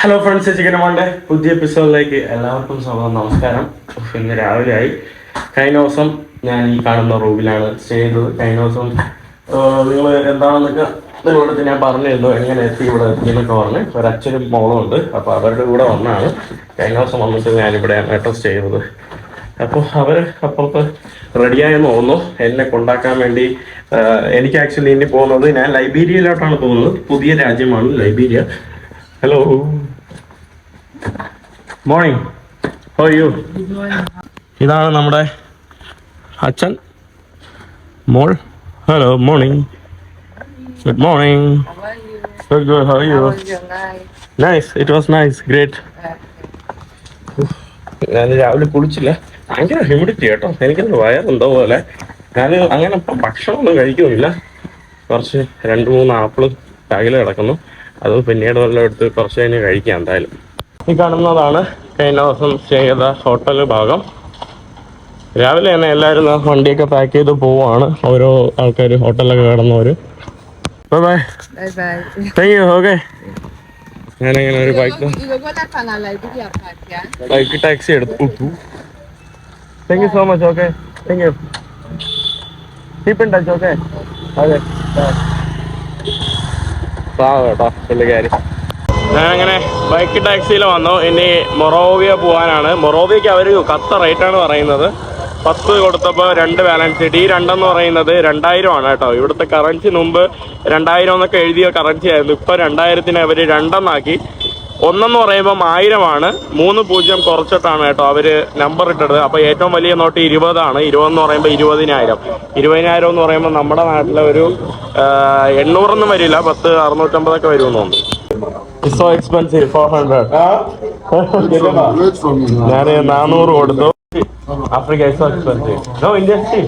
Hello friends ചിക്കനമാന്റെ പുതിയ എപ്പിസോഡിലേക്ക് എല്ലാവർക്കും സ്വാഗതം നമസ്കാരം. ഇന്ന് രാവിലെ ആയി കഴിഞ്ഞ ദിവസം ഞാൻ ഈ കാണുന്ന റൂമിലാണ് സ്റ്റേ ചെയ്തത്. കഴിഞ്ഞ ദിവസം നിങ്ങൾ എന്താണെന്നൊക്കെ നിങ്ങളോട് ഞാൻ പറഞ്ഞിരുന്നു എങ്ങനെ എത്തി ഇവിടെ എത്തി എന്നൊക്കെ പറഞ്ഞ്. ഒരു അച്ഛനും മോളും ഉണ്ട് അപ്പോൾ അവരുടെ കൂടെ വന്നാണ്. കഴിഞ്ഞ ദിവസം വന്നിട്ട് ഞാനിവിടെ കേട്ടോ സ്റ്റേ ചെയ്തത്. അപ്പോൾ അവർ അപ്പുറത്ത് റെഡിയായെന്ന് തോന്നുന്നു. എന്നെ കൊണ്ടാക്കാൻ വേണ്ടി എനിക്ക് ആക്ച്വലി ഇനി പോകുന്നത് ഞാൻ ലൈബീരിയയിലോട്ടാണ് പോകുന്നത്. പുതിയ രാജ്യമാണ് Liberia hello morning how you ഇതാണ് നമ്മുടെ അച്ഛൻ. മോൾ. Hello morning good morning good good how you nice it was nice great ഞാൻ രാവിലെ കുളിച്ചില്ല. ഭയങ്കര ഹ്യൂമിഡിറ്റി കേട്ടോ എനിക്കൊന്ന് വയറുണ്ടോ പോലെ. ഞാൻ അങ്ങനെ ഇപ്പം ഭക്ഷണമൊന്നും കഴിക്കുന്നില്ല. കുറച്ച് രണ്ട് മൂന്ന് ആപ്പിൾ കയ്യിൽ കിടക്കുന്നു. അത് പിന്നീട് വല്ലതും എടുത്ത് കുറച്ച് കഴിഞ്ഞ് കഴിക്കാം എന്തായാലും. ഈ കാണുന്നതാണ് കഴിഞ്ഞ ദിവസം സ്റ്റേ ചെയ്ത ഹോട്ടൽ ഭാഗം. രാവിലെ തന്നെ എല്ലാവരും വണ്ടിയൊക്കെ പാക്ക് ചെയ്ത് പോവാണ് ഓരോ ആൾക്കാർ ഹോട്ടലൊക്കെ കിടന്നവര്. Bye bye. Thank you okay ഞാനിങ്ങനെ ഒരു ബൈക്ക്? ബൈക്ക് ടാക്സി എടുത്തു thank you so much okay thank you keep in touch okay അതെ കേട്ടോ പുള്ളിക്കാരി. ഞാൻ അങ്ങനെ ബൈക്ക് ടാക്സിയിൽ വന്നു. ഇനി മൊറോവിയ പോകാനാണ് മൊറോവിയക്ക് അവർ കത്ത റേറ്റാണ് പറയുന്നത്. പത്ത് കൊടുത്തപ്പോൾ രണ്ട് ബാലൻസ് ഷീറ്റ് ഈ രണ്ടെന്ന് പറയുന്നത് രണ്ടായിരം ആണ് കേട്ടോ. ഇവിടുത്തെ കറൻസി മുമ്പ് രണ്ടായിരം എന്നൊക്കെ എഴുതിയ കറൻസി ആയിരുന്നു. ഇപ്പോൾ രണ്ടായിരത്തിന് അവർ രണ്ടെന്നാക്കി ഒന്നെന്ന് പറയുമ്പം ആയിരമാണ്. മൂന്ന് പൂജ്യം കുറച്ചിട്ടാണ് കേട്ടോ അവർ നമ്പർ ഇട്ടത്. അപ്പോൾ ഏറ്റവും വലിയ നോട്ട് ഇരുപതാണ്. ഇരുപതെന്ന് പറയുമ്പോൾ ഇരുപതിനായിരം ഇരുപതിനായിരം എന്ന് പറയുമ്പോൾ നമ്മുടെ നാട്ടിലെ ഒരു എണ്ണൂറൊന്നും വരില്ല. പത്ത് അറുന്നൂറ്റമ്പതൊക്കെ വരുമെന്ന് തോന്നുന്നു. So Wait for me now. ഞാൻ നാനൂറ് കൊടുത്തു. Africa so expensive no India it's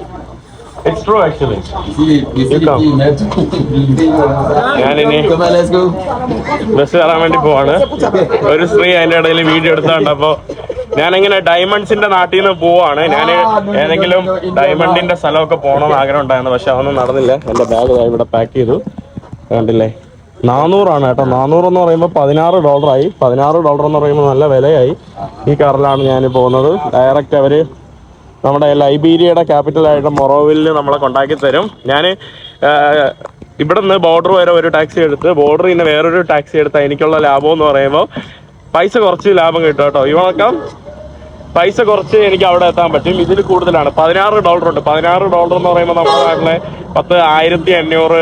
It's true actually. ഞാനിനി. ബസ് കയറാൻ വേണ്ടി പോവാണ്. ഒരു സ്ത്രീ അതിന്റെ ഇടയിൽ വീഡിയോ എടുത്താണ്ടപ്പോ ഞാനിങ്ങനെ ഡയമണ്ട്സിന്റെ നാട്ടിൽ നിന്ന് പോവാണ് ഞാൻ ഏതെങ്കിലും ഡയമണ്ടിന്റെ സ്ഥലമൊക്കെ പോകണമെന്ന് ആഗ്രഹം ഉണ്ടായിരുന്നു. പക്ഷെ അതൊന്നും നടന്നില്ല. എന്റെ ബാഗ് ഇവിടെ പാക്ക് ചെയ്തു. കണ്ടില്ലേ? നാനൂറാണ് കേട്ടോ. നാനൂറ് എന്ന് പറയുമ്പോൾ പതിനാറ് ഡോളറായി. പതിനാറ് ഡോളർ എന്ന് പറയുമ്പോൾ നല്ല വിലയായി. ഈ കാറിലാണ് ഞാൻ പോകുന്നത്. ഡയറക്റ്റ് അവർ നമ്മുടെ ലൈബീരിയയുടെ ക്യാപിറ്റലായിട്ട് മൊറോവിലിൽ നമ്മളെ കൊണ്ടാക്കി തരും. ഞാൻ ഇവിടെ നിന്ന് ബോർഡർ വരെ ഒരു ടാക്സി എടുത്ത് ബോർഡറിൽ നിന്ന് വേറൊരു ടാക്സി എടുത്താൽ എനിക്കുള്ള ലാഭം എന്ന് പറയുമ്പോൾ പൈസ കുറച്ച് ലാഭം കിട്ടും കേട്ടോ. ഇവണക്കം പൈസ കുറച്ച് എനിക്ക് അവിടെ എത്താൻ പറ്റും. ഇതിൽ കൂടുതലാണ്. പതിനാറ് ഡോളർ ഉണ്ട്. പതിനാറ് ഡോളർ എന്ന് പറയുമ്പോൾ നമ്മുടെ നാട്ടിലെ പത്ത് ആയിരത്തി അഞ്ഞൂറ്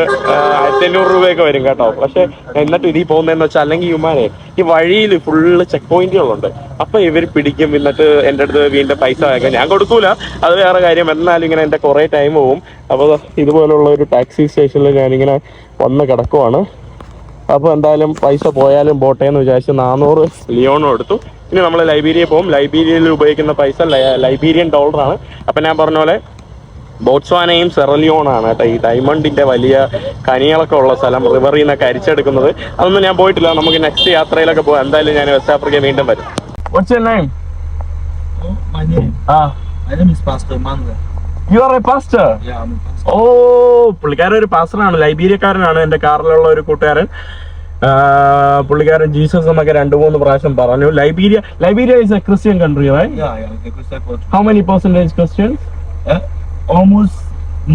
ആയിരത്തി അഞ്ഞൂറ് രൂപയൊക്കെ വരും കേട്ടോ. പക്ഷെ എന്നിട്ട് ഇതിൽ പോകുന്നതെന്ന് വെച്ചാൽ അല്ലെങ്കിൽ ഇമാനെ ഈ വഴിയിൽ ഫുള്ള് ചെക്ക് പോയിന്റുകളുണ്ട് അപ്പൊ ഇവർ പിടിക്കും. എന്നിട്ട് എന്റെ അടുത്ത് വീണ്ടും പൈസ വാങ്ങിക്കാൻ ഞാൻ കൊടുക്കൂല. അത് വേറെ കാര്യം. എന്നാലും ഇങ്ങനെ എന്റെ കുറേ ടൈം പോവും. അപ്പോൾ ഇതുപോലുള്ള ഒരു ടാക്സി സ്റ്റേഷനിൽ ഞാനിങ്ങനെ വന്ന് കിടക്കുവാണ്. അപ്പോൾ എന്തായാലും പൈസ പോയാലും പോട്ടെ എന്ന് വിചാരിച്ച് നാനൂറ് ലിയോണും എടുത്തു. ഇനി നമ്മൾ ലൈബീരിയ പോകും. ലൈബീരിയയിൽ ഉപയോഗിക്കുന്ന പൈസ ലൈബ്രേരിയൻ ലൈബീരിയൻ ഡോളറാണ് അപ്പം ഞാൻ പറഞ്ഞ പോലെ ബോട്സ്വാനയും സെറലിയോണാണ് കേട്ടോ ഈ ഡയമണ്ടിന്റെ വലിയ കനികളൊക്കെ ഉള്ള സ്ഥലം റിവറിൽ നിന്നൊക്കെ അരിച്ചെടുക്കുന്നത്. അതൊന്നും ഞാൻ പോയിട്ടില്ല. നമുക്ക് നെക്സ്റ്റ് യാത്രയിലൊക്കെ പോകാം. എന്തായാലും ഞാൻ വെസ്റ്റ് ആഫ്രിക്ക വീണ്ടും വരും. What's your name Oh, my name. ആ. My name is Pastor Manuel. You are a pastor. ഓ പുള്ളിക്കാരൻ ഒരു പാസ്റ്ററാണ് ലൈബീരിയക്കാരനാണ് എന്റെ കാറിലുള്ള ഒരു കൂട്ടുകാരൻ. പുള്ളിക്കാരൻ ജീസസ് എന്നൊക്കെ രണ്ടു മൂന്ന് പ്രാവശ്യം പറഞ്ഞു. Liberia Liberia is a Christian country how many percentage Christians? Almost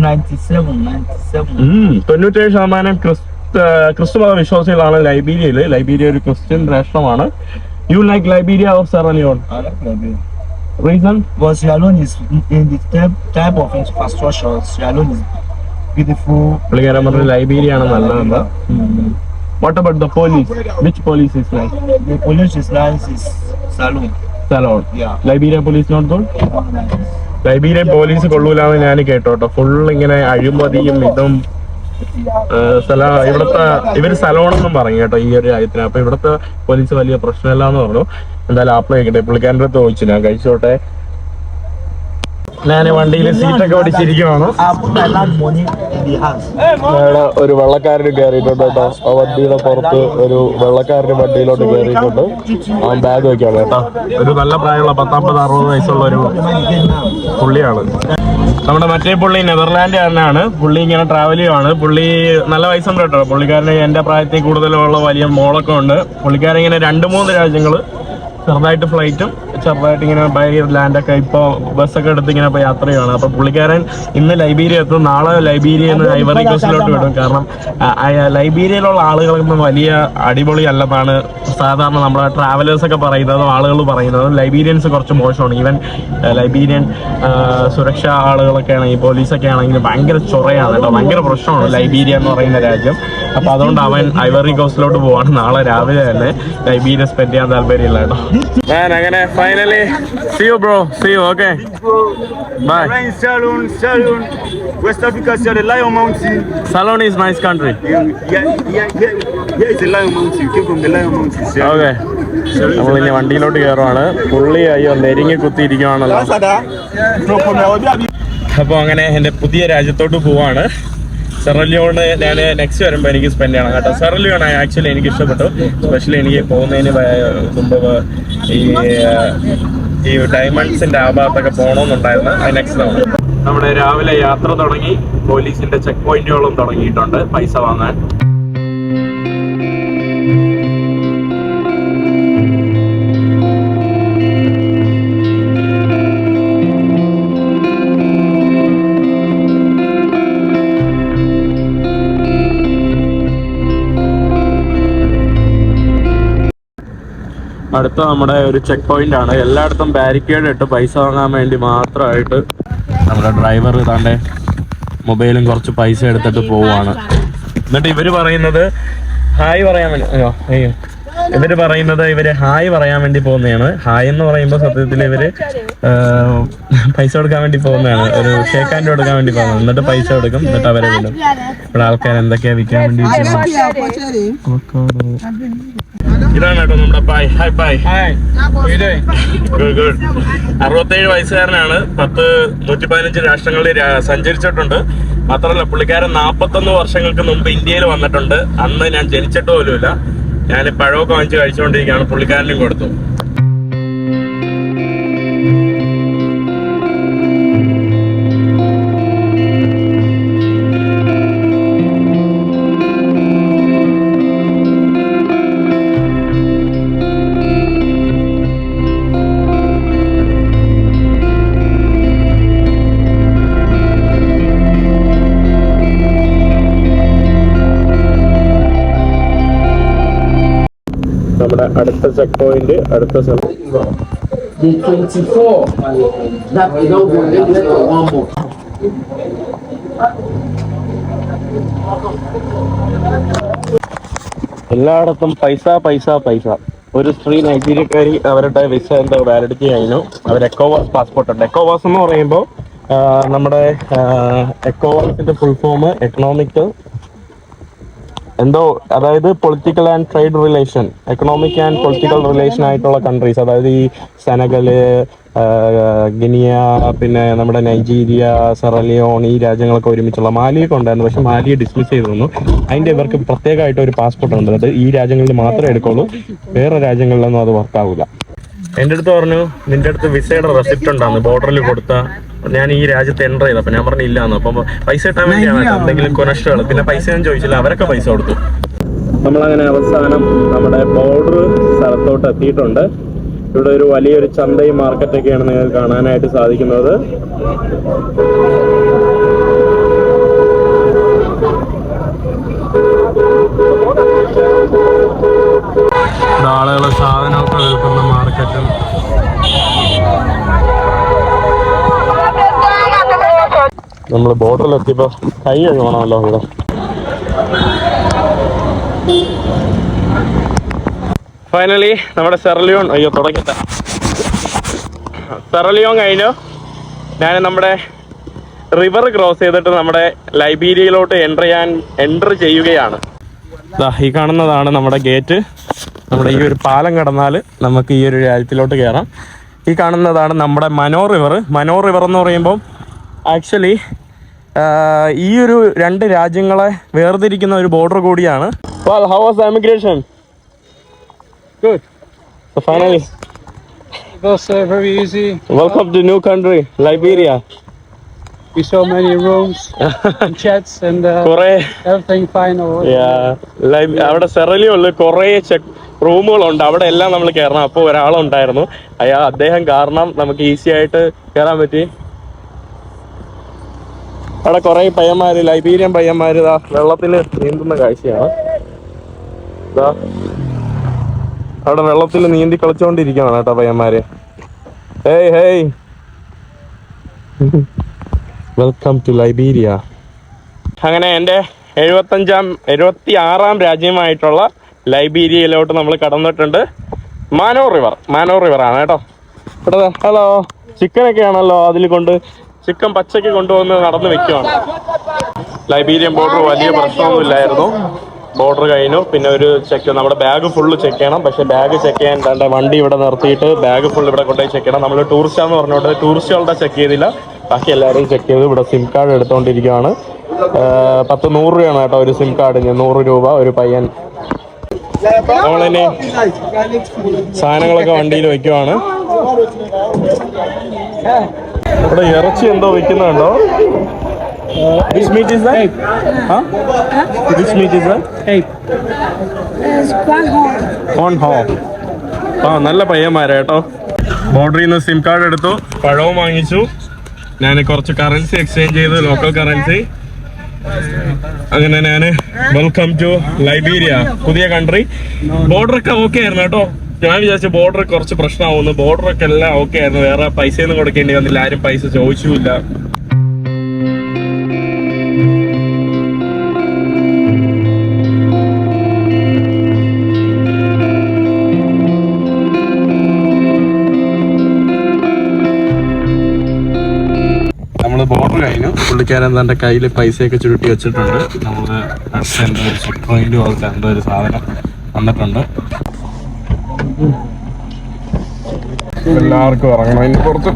97, 97. തൊണ്ണൂറ്റേഴ് ശതമാനം ക്രിസ്ത ക്രിസ്തുമത വിശ്വാസികളാണ് ലൈബീരിയയിൽ ലൈബീരിയ ഒരു ക്രിസ്ത്യൻ രാഷ്ട്രമാണ്. You like Liberia or Sierra Leone reason Liberia ആണ് നല്ലതെന്ന്. What about the police? Which police is nice? The police is nice, is saloon. Salon. Yeah. Liberia police not good? Liberian police കൊള്ളൂലാന്ന് ഞാൻ കേട്ടോട്ടോ full ഇങ്ങനെ അഴിമതിയും ഇതും സ്ഥല ഇവിടുത്തെ ഇവർ സലോണെന്നും പറഞ്ഞു കേട്ടോ ഈ ഒരു കാര്യത്തിന് അപ്പൊ ഇവിടുത്തെ പോലീസ് വലിയ പ്രശ്നമില്ല എന്ന് പറഞ്ഞു എന്തായാലും ആപ്പിൾ കഴിക്കട്ടെ പുള്ളിക്കാരന്റെ അടുത്ത് ചോദിച്ചു ഞാൻ കഴിച്ചോട്ടെ ഞാൻ വണ്ടിയിൽ സീറ്റൊക്കെ. ഇവിടെ ഒരു വെള്ളക്കാരന് കയറിയിട്ടുണ്ട് കേട്ടോ. ആ വണ്ടിയുടെ പുറത്ത് ഒരു വെള്ളക്കാരന് വണ്ടിയിലോട്ട് കയറിയിട്ടുണ്ട് അവൻ ബാഗ് വെക്കാണ് കേട്ടോ. ഒരു നല്ല പ്രായമുള്ള പത്താമ്പത് അറുപത് വയസ്സുള്ള ഒരു. പുള്ളിയാണ്. നമ്മുടെ മറ്റേ പുള്ളി നെതർലാൻഡ് കാരനാണ് പുള്ളി ഇങ്ങനെ ട്രാവൽ ചെയ്യുവാണ്. പുള്ളി നല്ല വയസ്സുണ്ട് കേട്ടോ. പുള്ളിക്കാരന് എന്റെ പ്രായത്തിൽ കൂടുതലുള്ള വലിയ മോളൊക്കെ ഉണ്ട്. പുള്ളിക്കാരൻ ഇങ്ങനെ രണ്ട് മൂന്ന് രാജ്യങ്ങൾ ചെറുതായിട്ട് ഫ്ലൈറ്റും ചെറുതായിട്ട് ഇങ്ങനെ ബൈ ലാൻഡൊക്കെ ഇപ്പോൾ ബസ്സൊക്കെ എടുത്ത് ഇങ്ങനെ ഇപ്പോൾ യാത്ര ചെയ്യുകയാണ് അപ്പോൾ പുള്ളിക്കാരൻ ഇന്ന് ലൈബീരിയ എത്തും. നാളെ ലൈബീരിയ എന്ന് ഐവറി കോസ്റ്റിലോട്ട് വിടും. കാരണം ലൈബീരിയയിലുള്ള ആളുകളൊന്നും വലിയ അടിപൊളി അല്ലെന്നാണ് സാധാരണ നമ്മുടെ ട്രാവലേഴ്സ് ഒക്കെ പറയുന്നതും ആളുകൾ പറയുന്നതും ലൈബീരിയൻസ് കുറച്ച് മോശമാണ്. ഈവൻ ലൈബീരിയൻ ആ, സുരക്ഷാ ആളുകളൊക്കെ ആണെങ്കിൽ പോലീസൊക്കെ ആണെങ്കിൽ ഭയങ്കര ചൊറയാണ് കേട്ടോ. ഭയങ്കര പ്രശ്നമാണ് ലൈബീരിയ എന്ന് പറയുന്ന രാജ്യം. അപ്പൊ അതുകൊണ്ട് അവൻ ഐവറി കോസ്റ്റിലോട്ട് പോവാണ്. നാളെ രാവിലെ തന്നെ ലൈബീരിയ സ്പെൻഡ് ചെയ്യാൻ താല്പര്യമില്ല കേട്ടോ. ഞാൻ അങ്ങനെ finally see you bro see you okay bye Salone the Lion is nice country? Okay നമ്മൾ ഇനി വണ്ടിയിലോട്ട് കയറുവാണ് പുള്ളി അയ്യോ നെരിങ്ങി കുത്തിയിരിക്കുവാണല്ലോ. അപ്പോൾ അങ്ങനെ എന്റെ പുതിയ രാജ്യത്തോട്ട് പോവാണ്. സെറലിയോണ് ഞാൻ നെക്സ്റ്റ് വരുമ്പോൾ എനിക്ക് സ്പെൻഡ് ചെയ്യണം കേട്ടോ. സെറലിയോൺ ആക്ച്വലി എനിക്ക് ഇഷ്ടപ്പെട്ടു. സ്പെഷ്യലി എനിക്ക് പോകുന്നതിന് മുമ്പ് ഈ ഈ ഡയമണ്ട്സിന്റെ ആ ഭാഗത്തൊക്കെ പോകണമെന്നുണ്ടായിരുന്നു അത് നെക്സ്റ്റ് തവണ നമ്മുടെ രാവിലെ യാത്ര തുടങ്ങി. പോലീസിന്റെ ചെക്ക് പോയിന്റുകളും തുടങ്ങിയിട്ടുണ്ട്. പൈസ വാങ്ങാൻ. അടുത്ത നമ്മുടെ ഒരു ചെക്ക് പോയിന്റ് ആണ്. എല്ലായിടത്തും ബാരിക്കേഡ് ഇട്ട് പൈസ വാങ്ങാൻ വേണ്ടി മാത്രമായിട്ട് നമ്മുടെ ഡ്രൈവർ ഇതാണ്ട് മൊബൈലും കുറച്ച് പൈസ എടുത്തിട്ട് പോവാണ്. എന്നിട്ട് ഇവർ പറയുന്നത് ഹായ് പറയാൻ വേണ്ടി അയ്യോ അയ്യോ. ഇവർ പറയുന്നത് ഇവർ ഹായ് പറയാൻ വേണ്ടി പോകുന്നതാണ്. ഹായ് എന്ന് പറയുമ്പോൾ സത്യത്തിൽ ഇവർ പൈസ കൊടുക്കാൻ വേണ്ടി പോകുന്നതാണ്. ഒരു ഷേക്ക് ഹാൻഡ് കൊടുക്കാൻ വേണ്ടി പോകുന്നത് എന്നിട്ട് പൈസ കൊടുക്കും. എന്നിട്ട് അവരെ വിടും. ഇവിടെ ആൾക്കാർ എന്തൊക്കെയാ വിൽക്കാൻ വേണ്ടി ഇതാണ് കേട്ടോ നമ്മുടെ bye. Hi bye. Good good അറുപത്തേഴ് വയസ്സുകാരനാണ്. പത്ത് നൂറ്റി പതിനഞ്ച് രാഷ്ട്രങ്ങളിൽ സഞ്ചരിച്ചിട്ടുണ്ട്. മാത്രമല്ല പുള്ളിക്കാരൻ നാപ്പത്തൊന്ന് വർഷങ്ങൾക്ക് മുമ്പ് ഇന്ത്യയിൽ വന്നിട്ടുണ്ട്. അന്ന് ഞാൻ ജനിച്ചിട്ട് പോലുമില്ല. ഞാൻ പഴമൊക്കെ വാങ്ങിച്ച് കഴിച്ചുകൊണ്ടിരിക്കുകയാണ് പുള്ളിക്കാരനും കൊടുത്തു. നമ്മുടെ അടുത്ത ചെക്ക് പോയിന്റ് അടുത്ത സ്ഥലം The 24. That we don't go let for one more. എല്ലായിടത്തും പൈസ പൈസ പൈസ ഒരു സ്ത്രീ നൈജീരിയക്കാരി അവരുടെ വിസ എന്തോ വാലിഡിറ്റി കഴിഞ്ഞു അവർ എക്കോവാസ് പാസ്പോർട്ട് ഉണ്ട് എക്കോവാസ് എന്ന് പറയുമ്പോൾ നമ്മുടെ എക്കോവാസിന്റെ ഫുൾ ഫോം എക്കണോമിക് എന്തോ അതായത് political and trade relation economic and political relation ആയിട്ടുള്ള കൺട്രീസ് അതായത് ഈ സെനഗൽ ഗിനിയ പിന്നെ നമ്മുടെ നൈജീരിയ സെറലിയോൺ ഈ രാജ്യങ്ങളൊക്കെ ഒരുമിച്ചുള്ള മാലിയൊക്കെ ഉണ്ടായിരുന്നു പക്ഷെ മാലിയെ ഡിസ്മിസ് ചെയ്തു തന്നു. അതിന്റെ ഇവർക്ക് പ്രത്യേകമായിട്ട് ഒരു പാസ്പോർട്ട് ഉണ്ട്. അത് ഈ രാജ്യങ്ങളിൽ മാത്രമേ എടുക്കുള്ളൂ. വേറെ രാജ്യങ്ങളിലൊന്നും അത് വർക്കാവില്ല എന്റെ അടുത്ത് പറഞ്ഞു നിന്റെ അടുത്ത് വിസയുടെ റെസിപ്റ്റ് ഉണ്ടായിരുന്നു ബോർഡറിൽ കൊടുത്ത ഞാൻ ഈ രാജ്യത്ത് എന്റർ ചെയ്തു. അപ്പൊ ഞാൻ പറഞ്ഞില്ലാന്ന് അപ്പൊ പൈസ ഇട്ടാൻ വേണ്ടിയാണ്. എന്തെങ്കിലും കൊനഷ്ടകൾ പിന്നെ പൈസ ഞാൻ ചോദിച്ചില്ല. അവരൊക്കെ പൈസ കൊടുത്തു. നമ്മളങ്ങനെ അവസാനം നമ്മുടെ ബോർഡർ സ്ഥലത്തോട്ട് എത്തിയിട്ടുണ്ട്. ഇവിടെ ഒരു വലിയൊരു ചന്തയും മാർക്കറ്റൊക്കെയാണ് നിങ്ങൾക്ക് കാണാനായിട്ട് സാധിക്കുന്നത്. ആളുകൾ സാധനമൊക്കെ വിൽക്കുന്ന മാർക്കറ്റും നമ്മൾ ബോർഡറിൽ എത്തിയപ്പോ കൈ കഴുകണമല്ലോ ഇവിടെ. ഫൈനലി നമ്മുടെ സെറലിയോൺ അയ്യോ തുടങ്ങിട്ട സെറലിയോൺ കഴിഞ്ഞു. ഞാൻ നമ്മുടെ റിവർ ക്രോസ് ചെയ്തിട്ട് നമ്മുടെ ലൈബീരിയയിലോട്ട് എന്റർ ചെയ്യാൻ എന്റർ ചെയ്യുകയാണ്. ഈ കാണുന്നതാണ് നമ്മുടെ ഗേറ്റ് നമ്മുടെ ഈ ഒരു പാലം കടന്നാൽ നമുക്ക് ഈ ഒരു രാജ്യത്തിലോട്ട് കയറാം ഈ കാണുന്നതാണ് നമ്മുടെ മനോ റിവർ മനോ റിവർ എന്ന് പറയുമ്പോൾ ആക്ച്വലി ഈ ഒരു രണ്ട് രാജ്യങ്ങളെ വേർതിരിക്കുന്ന ഒരു ബോർഡർ കൂടിയാണ് how was emigration Good. So finally, It was uh, very easy. welcome to new country, Liberia. We saw many rooms and chats and uh, കുറെ everything fine. Or yeah. അവിടെ സെറലിയുള്ള കുറേ ചെക്ക് റൂമുകളുണ്ട് അവിടെ എല്ലാം നമ്മൾ കയറണം അപ്പോൾ ഒരാളുണ്ടായിരുന്നു അയാൾ അദ്ദേഹം കാരണം നമുക്ക് ഈസി ആയിട്ട് കയറാൻ പറ്റി അവിടെ കുറെ പയ്യന്മാര് ലൈബീരിയൻ പയ്യന്മാര് ഇതാ വെള്ളത്തിൽ നീന്തുന്ന കാഴ്ചയാണ്. അവിടെ വെള്ളത്തിൽ നീന്തി കളിച്ചോണ്ടിരിക്കുകയാണ് കേട്ടോ പയ്യന്മാര്. Hey hey. Welcome to Liberia അങ്ങനെ എന്റെ എഴുപത്തഞ്ചാം എഴുപത്തി ആറാം രാജ്യമായിട്ടുള്ള ലൈബീരിയയിലോട്ട് നമ്മൾ കടന്നിട്ടുണ്ട്. മാനോ റിവർ മാനോ റിവർ ആണ് കേട്ടോ ഹലോ. ചിക്കനൊക്കെ ആണല്ലോ അതിൽ കൊണ്ട് ചിക്കൻ പച്ചയ്ക്ക് കൊണ്ടുവന്ന് നടന്ന് വെക്കുവാണ്. ലൈബീരിയൻ ബോർഡർ വലിയ പ്രശ്നമൊന്നും ഇല്ലായിരുന്നു ബോർഡർ കഴിഞ്ഞു. പിന്നെ ഒരു ചെക്ക് നമ്മുടെ ബാഗ് ഫുള്ള് ചെക്ക് ചെയ്യണം. പക്ഷെ ബാഗ് ചെക്ക് ചെയ്യാൻ തന്റെ വണ്ടി ഇവിടെ നിർത്തിയിട്ട് ബാഗ് ഫുൾ ഇവിടെ കൊണ്ടുപോയി ചെക്ക് ചെയ്യണം. നമ്മൾ ടൂറിസ്റ്റാന്ന് പറഞ്ഞോണ്ട് ടൂറിസ്റ്റുകളുടെ ചെക്ക് ചെയ്തില്ല. ബാക്കി എല്ലാവരും ചെക്ക് ചെയ്തു ഇവിടെ സിം കാർഡ് എടുത്തുകൊണ്ടിരിക്കുകയാണ് പത്ത് നൂറ് രൂപയാണ് കേട്ടോ ഒരു സിം കാർഡിന് നൂറ് രൂപ ഒരു പയ്യൻ. നമ്മളിനി സാധനങ്ങളൊക്കെ വണ്ടിയിൽ വെക്കുവാണ്. ഇവിടെ ഇറച്ചി എന്തോ വെക്കുന്നുണ്ടോ This meat is that? Huh? Which meat is that? hey, Corn ആ നല്ല പയ്യന്മാരാ കേട്ടോ. ബോർഡറിൽ നിന്ന് സിം കാർഡ് എടുത്തു. പഴവും വാങ്ങിച്ചു. ഞാൻ കുറച്ച് കറൻസി എക്സ്ചേഞ്ച് ചെയ്തു ലോക്കൽ കറൻസി അങ്ങനെ ഞാൻ വെൽക്കം ടു ലൈബീരിയ പുതിയ കൺട്രി ബോർഡർ ബോർഡറൊക്കെ ഓക്കെ ആയിരുന്നു കേട്ടോ. ഞാൻ വിചാരിച്ചു ബോർഡർ കുറച്ച് പ്രശ്നമാവുന്നു. ബോർഡറൊക്കെ എല്ലാം ഓക്കെ ആയിരുന്നു. വേറെ പൈസ ഒന്നും കൊടുക്കേണ്ടി വന്നില്ല. ആരും പൈസ ചോദിച്ചുമില്ല. നമ്മൾ ബോർഡർ കഴിഞ്ഞു. പുള്ളിക്കാരൻ തന്റെ കയ്യിൽ പൈസയൊക്കെ ചുരുട്ടി വെച്ചിട്ടുണ്ട്. നമ്മൾ എന്തോ ഒരു സാധനം വന്നിട്ടുണ്ട്. എല്ലാവർക്കും ഇറങ്ങണം. അതിന് പുറത്ത്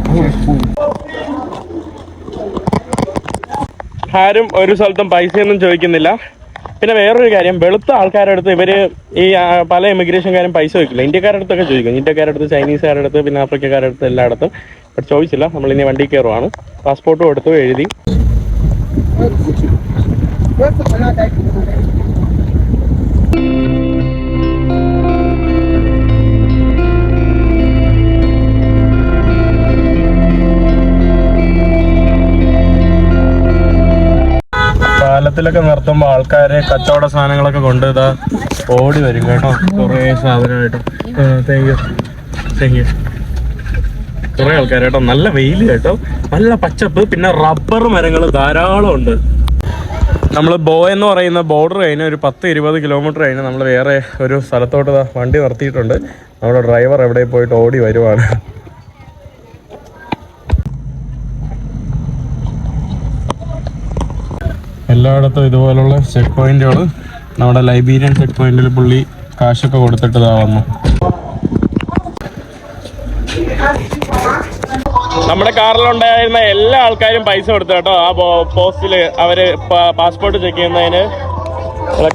ആരും ഒരു സ്ഥലത്തും പൈസയൊന്നും ചോദിക്കുന്നില്ല. പിന്നെ വേറൊരു കാര്യം വെളുത്ത ആൾക്കാരുടെ അടുത്ത് ഇവർ ഈ പല ഇമിഗ്രേഷൻകാരും പൈസ ചോദിക്കില്ല. ഇന്ത്യക്കാരുടെ അടുത്തൊക്കെ ചോദിക്കും. ഇന്ത്യക്കാരുടെ അടുത്ത് ചൈനീസുകാരുടെ അടുത്ത് പിന്നെ ആഫ്രിക്കക്കാരുടെ അടുത്ത് എല്ലായിടത്തും. ബട്ട് ചോദിച്ചില്ല. നമ്മൾ ഇനി വണ്ടി കയറുവാണ്. പാസ്പോർട്ടും എടുത്തു എഴുതി. പാലത്തിലൊക്കെ നിർത്തുമ്പോൾ ആൾക്കാര് കച്ചവട സാധനങ്ങളൊക്കെ കൊണ്ട് ഇതാ ഓടി വരും കേട്ടോ. കുറേ സാധനമായിട്ട്. യു യു കുറേ കേട്ടോ. നല്ല വെയിൽ കേട്ടോ. നല്ല പച്ചപ്പ് പിന്നെ റബ്ബർ മരങ്ങൾ ധാരാളം ഉണ്ട്. നമ്മൾ ബോ എന്ന് പറയുന്ന ബോർഡർ കഴിഞ്ഞ് ഒരു പത്ത് ഇരുപത് കിലോമീറ്റർ കഴിഞ്ഞ് നമ്മൾ വേറെ ഒരു സ്ഥലത്തോട്ട് വണ്ടി നിർത്തിയിട്ടുണ്ട്. നമ്മുടെ ഡ്രൈവർ എവിടെ പോയിട്ട് ഓടി വരുവാണ്. എല്ലായിടത്തും ഇതുപോലുള്ള ചെക്ക് പോയിന്റുകൾ നമ്മുടെ ലൈബീരിയൻ ചെക്ക് പോയിന്റിൽ പുള്ളി കാശൊക്കെ കൊടുത്തിട്ട് വന്നു. നമ്മുടെ കാറിലുണ്ടായിരുന്ന എല്ലാ ആൾക്കാരും പൈസ കൊടുത്തു കേട്ടോ. ആ പോസ്റ്റിൽ അവർ പാസ്പോർട്ട് ചെക്ക് ചെയ്യുന്നതിന്.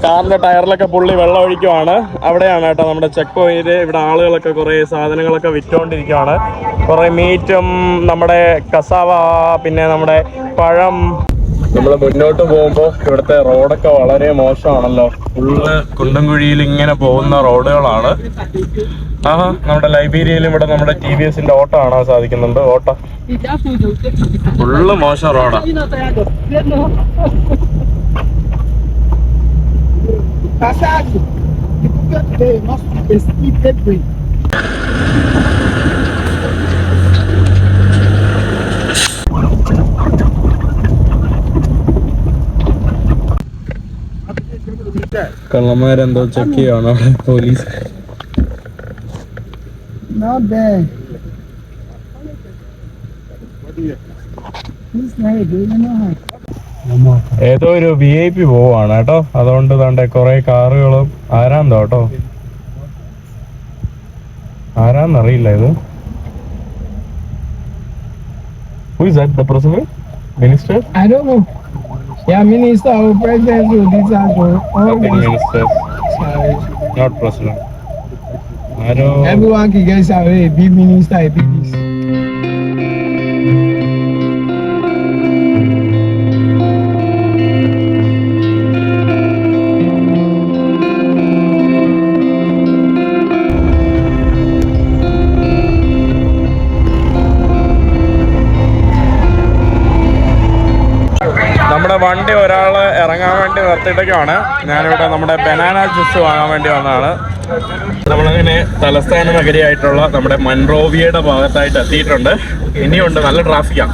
കാറിന്റെ ടയറിലൊക്കെ പുള്ളി വെള്ളം ഒഴിക്കുവാണ്. അവിടെയാണ് കേട്ടോ നമ്മുടെ ചെക്ക് പോയിന്റ് ഇവിടെ ആളുകളൊക്കെ കുറെ സാധനങ്ങളൊക്കെ വിറ്റോണ്ടിരിക്കുവാണ്. കുറെ മീറ്റും നമ്മുടെ കസാവ പിന്നെ നമ്മുടെ പഴം നമ്മൾ മുന്നോട്ട് പോകുമ്പോൾ ഇവിടുത്തെ റോഡൊക്കെ വളരെ മോശമാണല്ലോ. ഫുള്ള് കുണ്ടും കുഴിയിൽ ഇങ്ങനെ പോകുന്ന റോഡുകളാണ്. ആ നമ്മുടെ ലൈബ്രേരിയയിലും ഇവിടെ നമ്മുടെ ടി വി എസിന്റെ ഓട്ടോ കാണാൻ സാധിക്കുന്നുണ്ട് ഓട്ടോ. ഫുള്ള് മോശം റോഡാ. കള്ളന്മാരെന്തോ ചെക്ക് ചെയ്യണോ അവിടെ പോലീസ് Not bad. ഏതോ ഒരു വി ഐ പി പോവാണ് കേട്ടോ അതുകൊണ്ട് തണ്ട കുറെ കാറുകളും ആരാന്തോ കേട്ടോ ആരാന്നറിയില്ല ഇത് who is that? The president? Minister? I don't know. Yeah, minister or president, so these are the all Okay, these. minister. Sorry. Not president. ആരോ Everyone can get away, be minister, be this. ബർത്ത്ഡേക്കാണ് ഞാനിവിടെ നമ്മുടെ banana juice വാങ്ങാൻ വേണ്ടി വന്നതാണ്. നമ്മളങ്ങനെ തലസ്ഥാന നഗരിയായിട്ടുള്ള നമ്മുടെ മൺറോവിയയുടെ ഭാഗത്തായിട്ട് എത്തിയിട്ടുണ്ട്. ഇനിയുണ്ട് നല്ല ട്രാഫിക്കാണ്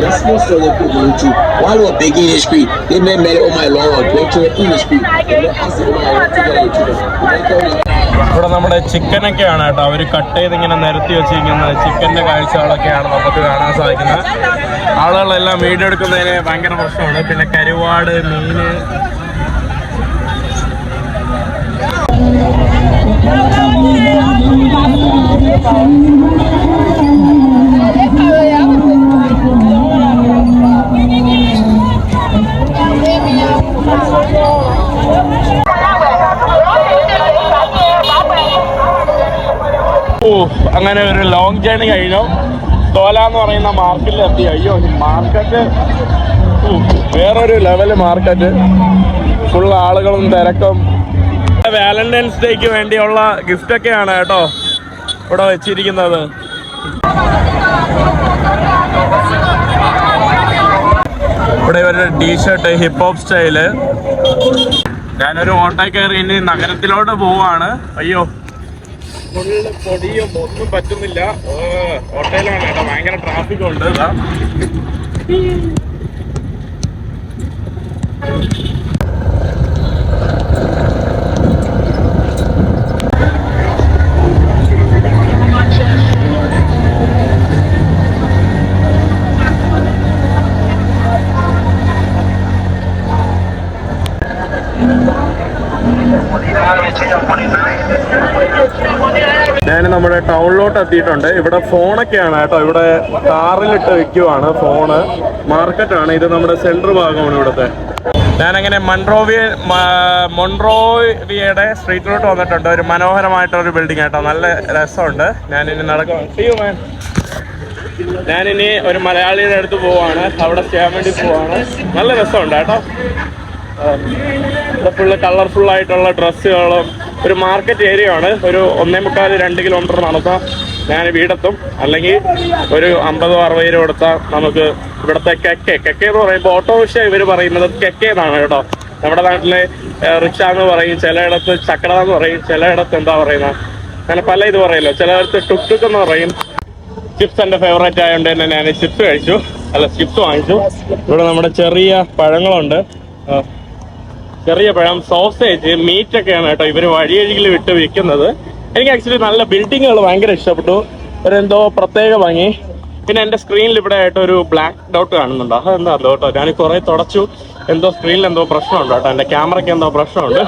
Yes, no, so they put me into while we're big in history. They may marry, oh my lord, go to the industry. ഇവിടെ നമ്മുടെ ചിക്കനൊക്കെയാണ് കേട്ടോ അവർ കട്ട് ചെയ്ത് ഇങ്ങനെ നിരത്തി വെച്ചിരിക്കുന്ന ചിക്കന്റെ കാഴ്ചകളൊക്കെയാണ് നമുക്ക് കാണാൻ സാധിക്കുന്നത് ആളുകളെല്ലാം വീട് എടുക്കുന്നതിന് ഭയങ്കര പ്രശ്നമാണ് പിന്നെ കരുവാട് മീന് അങ്ങനെ ഒരു ലോങ് ജേണി കഴിഞ്ഞു. തോല എന്ന് പറയുന്ന മാർക്കറ്റിൽ എത്തി. അയ്യോ മാർക്കറ്റ് വേറൊരു ലെവൽ മാർക്കറ്റ് ഫുൾ ആളുകളും തിരക്കും. വാലന്റൈൻസ് ഡേക്ക് വേണ്ടിയുള്ള ഗിഫ്റ്റ് ഒക്കെയാണ് കേട്ടോ ഇവിടെ വെച്ചിരിക്കുന്നത്. ഇവിടെ ഒരു ടീഷർട്ട് ഹിപ്പ് ഹോപ്പ് സ്റ്റൈൽ ഞാനൊരു ഓട്ടോ കയറി ഇനി നഗരത്തിലോട്ട് പോവാണ്. അയ്യോ ഫുള്ള് പൊടിയും ഒന്നും പറ്റുന്നില്ല. ഓട്ടോയിലാണ് കേട്ടോ ഭയങ്കര ട്രാഫിക് ഉണ്ട്. ടൗണിലോട്ട് എത്തിയിട്ടുണ്ട് ഇവിടെ ഫോണൊക്കെയാണ് കേട്ടോ. ഇവിടെ കാറിലിട്ട് വെക്കുവാണ് ഫോണ്. മാർക്കറ്റാണ്. ഇത് നമ്മുടെ സെൻട്രൽ ഭാഗമാണ് ഇവിടുത്തെ. ഞാനങ്ങനെ മൺറോവിയ മൊൺറോവിയയുടെ സ്ട്രീറ്റിലോട്ട് വന്നിട്ടുണ്ട്. ഒരു മനോഹരമായിട്ടൊരു ബിൽഡിംഗ് കേട്ടോ നല്ല രസമുണ്ട്. ഞാനിനി നടക്കാം. ഞാനിനി ഒരു മലയാളിയുടെ അടുത്ത് പോവാണ്. അവിടെ ചെയ്യാൻ വേണ്ടി പോവാണ്. നല്ല രസമുണ്ട് കേട്ടോ. ഫുള്ള് ആയിട്ടുള്ള ഡ്രസ്സുകളും ഒരു മാർക്കറ്റ് ഏരിയ ആണ്. ഒരു ഒന്നേ മുക്കാൽ രണ്ട് കിലോമീറ്റർ നടത്താം. ഞാൻ വീടെത്തും. അല്ലെങ്കിൽ ഒരു അമ്പതോ അറുപത് രൂപ കൊടുത്താൽ നമുക്ക് ഇവിടുത്തെ കെക്കെ. കെക്കെ എന്ന് പറയുമ്പോൾ ഓട്ടോറിക്ഷ ഇവർ പറയുന്നത് കെക്കെ എന്നാണ് കേട്ടോ. നമ്മുടെ നാട്ടിലെ റിക്ഷ എന്ന് പറയും. ചിലയിടത്ത് ചക്കട എന്ന് പറയും. ചിലയിടത്ത് എന്താ പറയുന്നത് അങ്ങനെ പല ഇത് പറയല്ലോ. ചിലയിടത്ത് ടുക് ടുക്ക് എന്ന് പറയും. ചിപ്സ് എന്റെ ഫേവറേറ്റ് ആയതുകൊണ്ട് തന്നെ ഞാൻ ചിപ്സ് കഴിച്ചു. അല്ല ചിപ്സ് വാങ്ങിച്ചു. ഇവിടെ നമ്മുടെ ചെറിയ പഴങ്ങളുണ്ട്. ചെറിയ പഴം സോസേജ് മീറ്റ് ഒക്കെയാണ് കേട്ടോ ഇവർ വഴിയഴികിൽ വിട്ട് വിൽക്കുന്നത്. എനിക്ക് ആക്ച്വലി നല്ല ബിൽഡിങ്ങുകൾ ഭയങ്കര ഇഷ്ടപ്പെട്ടു. ഒരു എന്തോ പ്രത്യേക ഭംഗി. പിന്നെ എന്റെ സ്ക്രീനിൽ ഇവിടെ ആയിട്ട് ഒരു ബ്ലാക്ക് ഡൗട്ട് കാണുന്നുണ്ട്. അതെന്താ കേട്ടോ ഞാൻ കുറെ തുടച്ചു. എന്തോ സ്ക്രീനിൽ എന്തോ പ്രശ്നമുണ്ട് കേട്ടോ. എന്റെ ക്യാമറയ്ക്ക് എന്തോ പ്രശ്നമുണ്ട്.